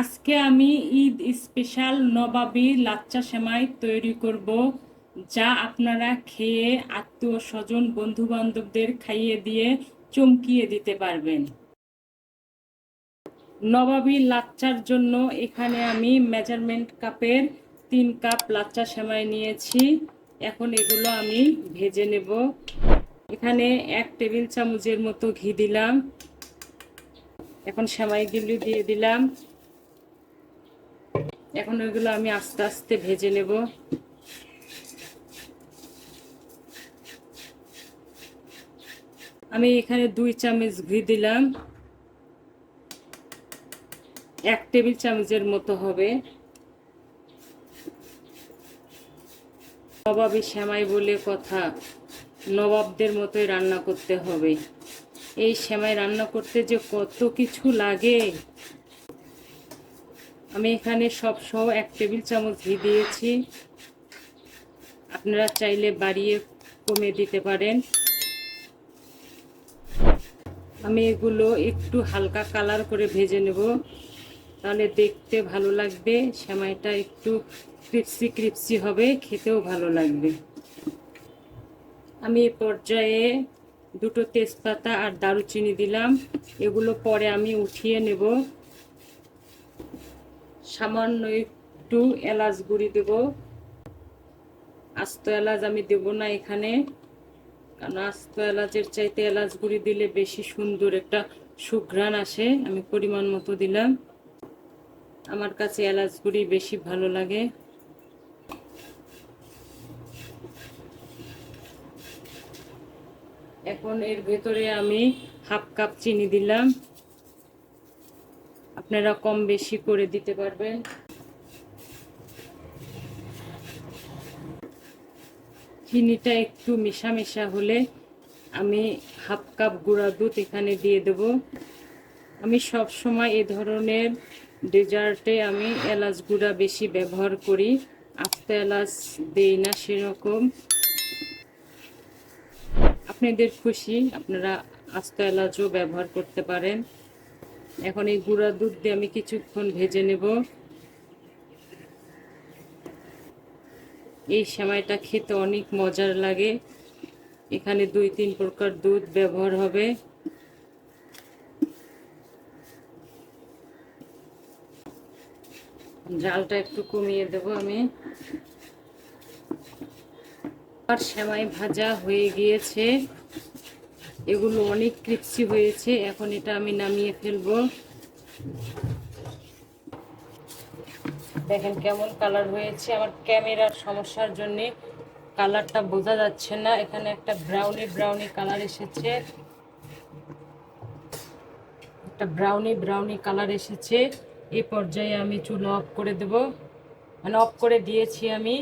আজকে আমি ঈদ স্পেশাল নবাবী লাচ্চা সেমাই তৈরি করব, যা আপনারা খেয়ে আত্মীয় স্বজন বন্ধু বান্ধবদের খাইয়ে দিয়ে চমকিয়ে দিতে পারবেন। নবাবী লাচ্চার জন্য এখানে আমি মেজারমেন্ট কাপের তিন কাপ লাচ্চা সেমাই নিয়েছি। এখন এগুলো আমি ভেজে নেব। এখানে এক টেবিল চামচের মতো ঘি দিলাম। এখন সেমাইগুলি দিয়ে দিলাম। এখন ওইগুলো আমি আস্তে আস্তে ভেজে নেব। আমি এখানে দুই চামচ ঘি দিলাম। এক টেবিল চামচের মতো হবে। নবাবী শ্যামাই বলে কথা, নবাবদের মতোই রান্না করতে হবে। এই শ্যামাই রান্না করতে যে কত কিছু লাগে আমি এখানে সব সহ এক টেবিল চামচ ঘি দিয়েছি। আপনারা চাইলে বাড়িয়ে কমে দিতে পারেন। আমি এগুলো একটু হালকা কালার করে ভেজে নেব। তাহলে দেখতে ভালো লাগবে, সেমাইটা একটু ক্রিপসি ক্রিপসি হবে, খেতেও ভালো লাগবে। আমি এ পর্যায়ে দুটো তেজপাতা আর দারুচিনি দিলাম। এগুলো পরে আমি উঠিয়ে নেব। সামান্য একটু এলাচ গুঁড়ি দেব। আস্ত এলাচ আমি দেব না এখানে, কারণ আস্ত এলাচের চাইতে এলাচ গুঁড়ি দিলে বেশি সুন্দর একটা সুঘ্রাণ আসে, আমি পরিমাণ মতো দিলাম। আমার কাছে এলাচ গুঁড়ি বেশি ভালো লাগে। এখন এর ভেতরে আমি হাফ কাপ চিনি দিলাম। আপনারা কম বেশি করে দিতে পারবেন। চিনিটা একটু মিশা মিশা হলে আমি হাফ কাপ গুঁড়া দুধ এখানে দিয়ে দেব। আমি সব সময় এ ধরনের ডেজার্টে আমি এলাচ গুঁড়া বেশি ব্যবহার করি, আস্ত এলাচ দেই না সেরকম। আপনাদের খুশি, আপনারা আস্ত এলাচও ব্যবহার করতে পারেন। এখন এই গুঁড়া দুধ দিয়ে আমি কিছুক্ষণ ভেজে নেব। এই সেমাইটা খেতে অনেক মজার লাগে। এখানে দুই তিন প্রকার দুধ ব্যবহার হবে। জালটা একটু কমিয়ে দেব আমি। আর সেমাই ভাজা হয়ে গিয়েছে। এগুলো অনেক ক্রিপসি হয়েছে। এখন এটা আমি নামিয়ে ফেলব। দেখেন কেমন কালার হয়েছে। আমার ক্যামেরার সমস্যার জন্য কালারটা বোঝা যাচ্ছে না। এখানে একটা ব্রাউনি ব্রাউনি কালার এসেছে। একটা ব্রাউনি ব্রাউনি কালার এসেছে। এই পর্যায়ে আমি চুল অফ করে দেব। মানে অফ করে দিয়েছি আমি।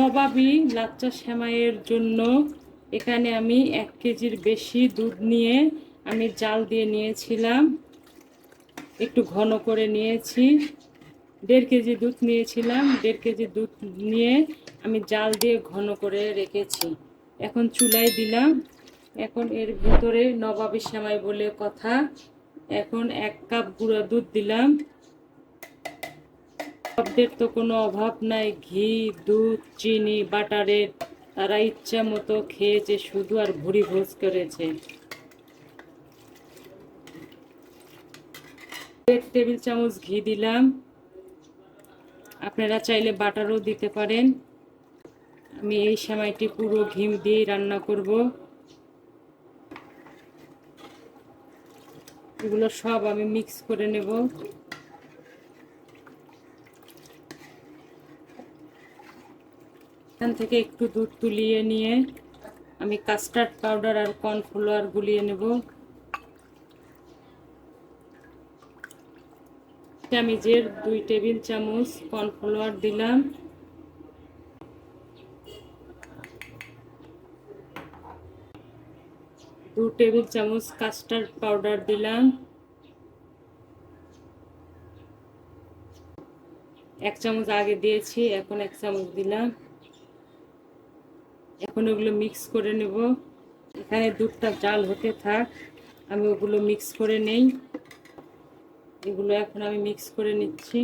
নবাবি লাচ্চা সেমাইয়ের জন্য এখানে আমি এক কেজির বেশি দুধ নিয়ে আমি জাল দিয়ে নিয়েছিলাম। একটু ঘন করে নিয়েছি। দেড় কেজি দুধ নিয়েছিলাম। দেড় কেজি দুধ নিয়ে আমি জাল দিয়ে ঘন করে রেখেছি। এখন চুলায় দিলাম। এখন এর ভিতরে নবাবী সেমাই বলে কথা, এখন এক কাপ গুঁড়া দুধ দিলাম। শব্দের তো কোনো অভাব নাই। ঘি, দুধ, চিনি, বাটারের তারা ইচ্ছা মতো খেয়েছে শুধু আর ভুড়ি ভোজ করেছে। দেড় টেবিল চামচ ঘি দিলাম। আপনারা চাইলে বাটারও দিতে পারেন। আমি এই সেমাইটি পুরো ঘি দিয়েই রান্না করব। এগুলো সব আমি মিক্স করে নেব। এখান থেকে একটু দুধ তুলিয়ে নিয়ে আমি কাস্টার্ড পাউডার আর কর্নফ্লাওয়ার গুলিয়ে নেব। চামিচের দুই টেবিল চামচ কর্নফ্লাওয়ার দিলাম। দু টেবিল চামচ কাস্টার্ড পাউডার দিলাম। এক চামচ আগে দিয়েছি, এখন এক চামচ দিলাম। এখন ওগুলো মিক্স করে নেব। এখানে দুধটা জাল হতে থাক, আমি ওগুলো মিক্স করে নেই। এগুলো এখন আমি মিক্স করে নিচ্ছি।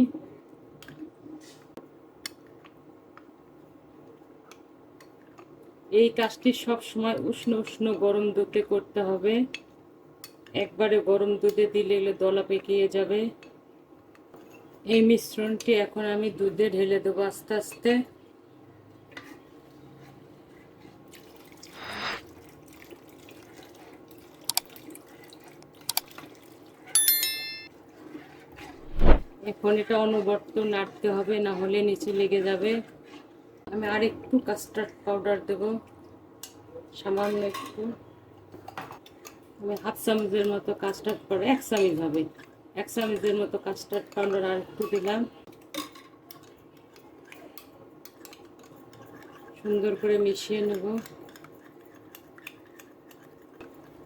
এই কাজটি সব সময় উষ্ণ উষ্ণ গরম দুধে করতে হবে। একবারে গরম দুধে দিলে এগুলো দলা পেকিয়ে যাবে। এই মিশ্রণটি এখন আমি দুধে ঢেলে দেবো আস্তে আস্তে। এখন এটা অনবর্ত নাড়তে হবে, না হলে নিচে লেগে যাবে। আমি আর একটু কাস্টার্ড পাউডার দেব, সামান্য একটু। আমি হাফ চামচের মতো কাস্টার্ড পাউডার এক চামচ হবে। এক চামচের মতো কাস্টার্ড পাউডার আর একটু দিলাম। সুন্দর করে মিশিয়ে নেব।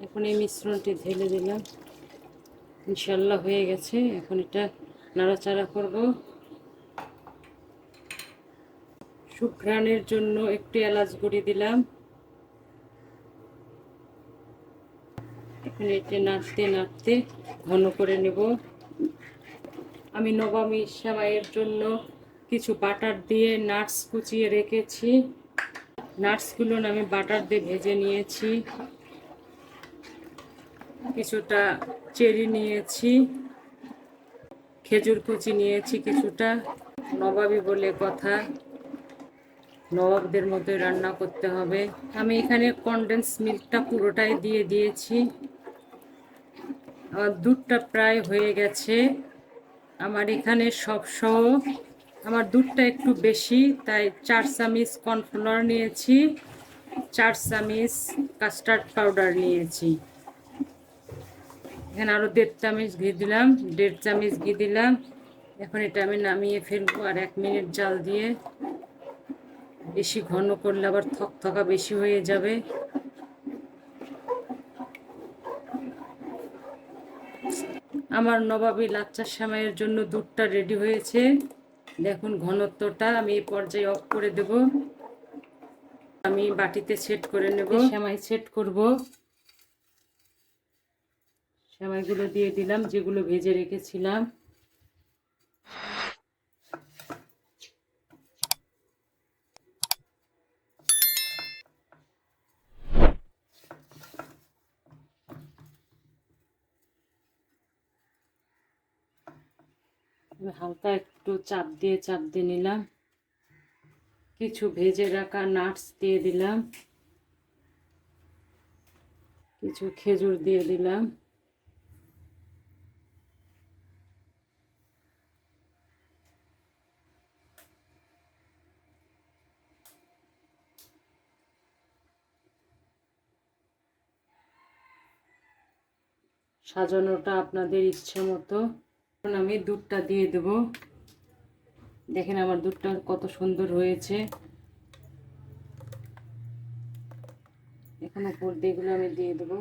এখন এই মিশ্রণটি ঢেলে দিলাম। ইনশাল্লাহ হয়ে গেছে। এখন এটা নাড়াচাড়া করব। সুঘ্রাণের জন্য একটু এলাচ গুঁড়ি দিলাম। এখন এটা নাড়তে নাড়তে ঘন করে নেব। আমি নবামি সেমাইয়ের জন্য কিছু বাটার দিয়ে নাটস কুচিয়ে রেখেছি। নাটসগুলো আমি বাটার দিয়ে ভেজে নিয়েছি। কিছুটা চেরি নিয়েছি। খেজুর কুচি নিয়েছি কিছুটা, নবাবি বলে কথা। নবাবদের মধ্যে রান্না করতে হবে। আমি এখানে কনডেন্স মিল্কটা পুরোটাই দিয়ে দিয়েছি। আমার দুধটা প্রায় হয়ে গেছে। আমার এখানে সব সহ আমার দুধটা একটু বেশি, তাই চার চামিচ কর্নফ্লাওয়ার নিয়েছি, চার চামিচ কাস্টার্ড পাউডার নিয়েছি। এখানে আরও দেড় চামচ ঘি দিলাম, দেড় চামচ ঘি দিলাম। এখন এটা আমি নামিয়ে ফেলব আর এক মিনিট জাল দিয়ে। বেশি ঘন করলে আবার থক থকা বেশি হয়ে যাবে। আমার নবাবী লাচ্চা সেমাইয়ের জন্য দুধটা রেডি হয়েছে। দেখুন ঘনত্বটা, আমি এই পর্যায়ে অফ করে দেব। আমি বাটিতে সেট করে নেব। সেমাই সেট করব। সেমাইগুলো দিয়ে দিলাম, যেগুলো ভেজে রেখেছিলাম। হালকা একটু চাপ দিয়ে চাপ দিয়ে নিলাম। কিছু ভেজে রাখা নাটস দিয়ে দিলাম। কিছু খেজুর দিয়ে দিলাম। সাজানোটা আপনাদের ইচ্ছে মতো। এখন আমি দুধটা দিয়ে দেব। দেখেন আমার দুধটা কত সুন্দর হয়েছে। এখন উপর দিয়ে এগুলো আমি দিয়ে দেবো।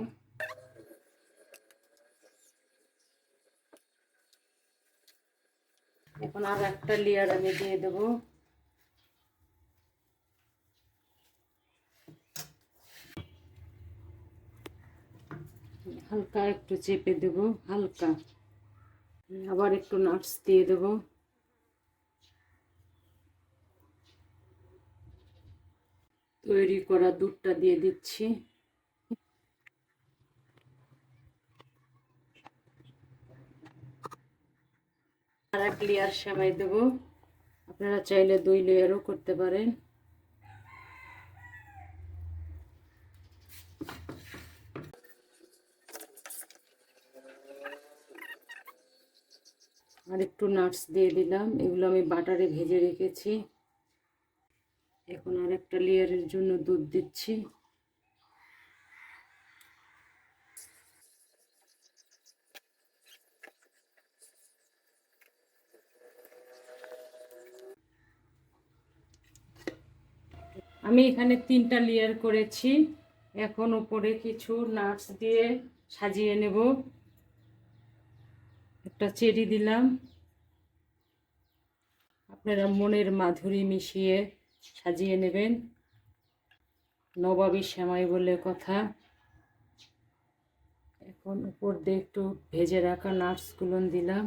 এখন আর একটা লেয়ার আমি দিয়ে দেবো। হালকা একটু চেপে দেব, হালকা। আবার একটু নাটস দিয়ে দেব। তৈরি করা দুধটা দিয়ে দিচ্ছি। আর এক লেয়ার সেমাই দেব। আপনারা চাইলে দুই লেয়ারও করতে পারেন। আর একটু নাটস দিয়ে দিলাম। এগুলো আমি বাটারে ভেজে রেখেছি। এখন আর একটা লেয়ারের জন্য দুধ দিচ্ছি। আমি এখানে তিনটা লেয়ার করেছি। এখন উপরে কিছু নাটস দিয়ে সাজিয়ে নেব। একটা চেরি দিলাম। আপনারা মনের মাধুরী মিশিয়ে সাজিয়ে নেবেন। নবাবী শ্যামাই বলে কথা। এখন উপর দিয়ে একটু ভেজে রাখা নাটসগুলো দিলাম।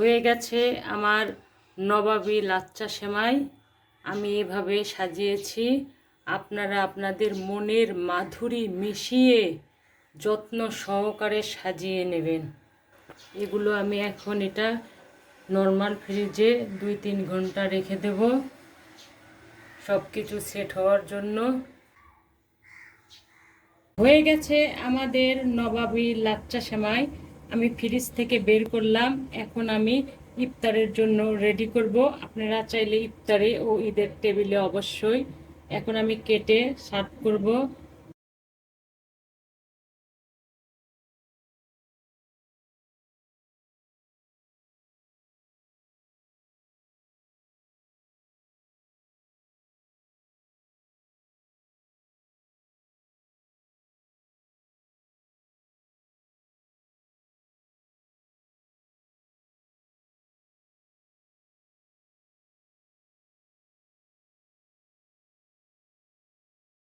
হয়ে গেছে আমার নবাবী লাচ্চা সেমাই। আমি এভাবে সাজিয়েছি। আপনারা আপনাদের মনের মাধুরী মিশিয়ে যত্ন সহকারে সাজিয়ে নেবেন। এগুলো আমি এখন এটা নর্মাল ফ্রিজে দুই তিন ঘণ্টা রেখে দেব। সব কিছু সেট হওয়ার জন্য। হয়ে গেছে আমাদের নবাবী লাচ্চা সেমাই। আমি ফ্রিজ থেকে বের করলাম। এখন আমি ইফতারের জন্য রেডি করব। আপনারা চাইলে ইফতারে ও ঈদের টেবিলে অবশ্যই। এখন আমি কেটে সার্ভ করব।